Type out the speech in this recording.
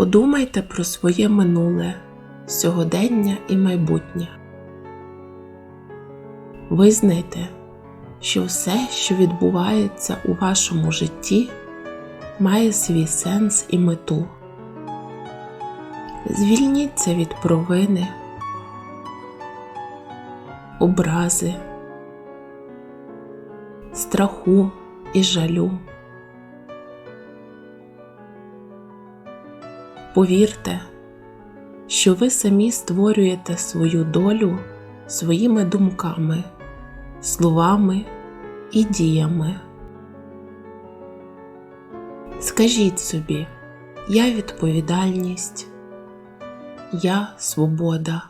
Подумайте про своє минуле, сьогодення і майбутнє. Визнайте, що все, що відбувається у вашому житті, має свій сенс і мету. Звільніться від провини, образи, страху і жалю. Повірте, що ви самі створюєте свою долю своїми думками, словами і діями. Скажіть собі, я відповідальність, я свобода,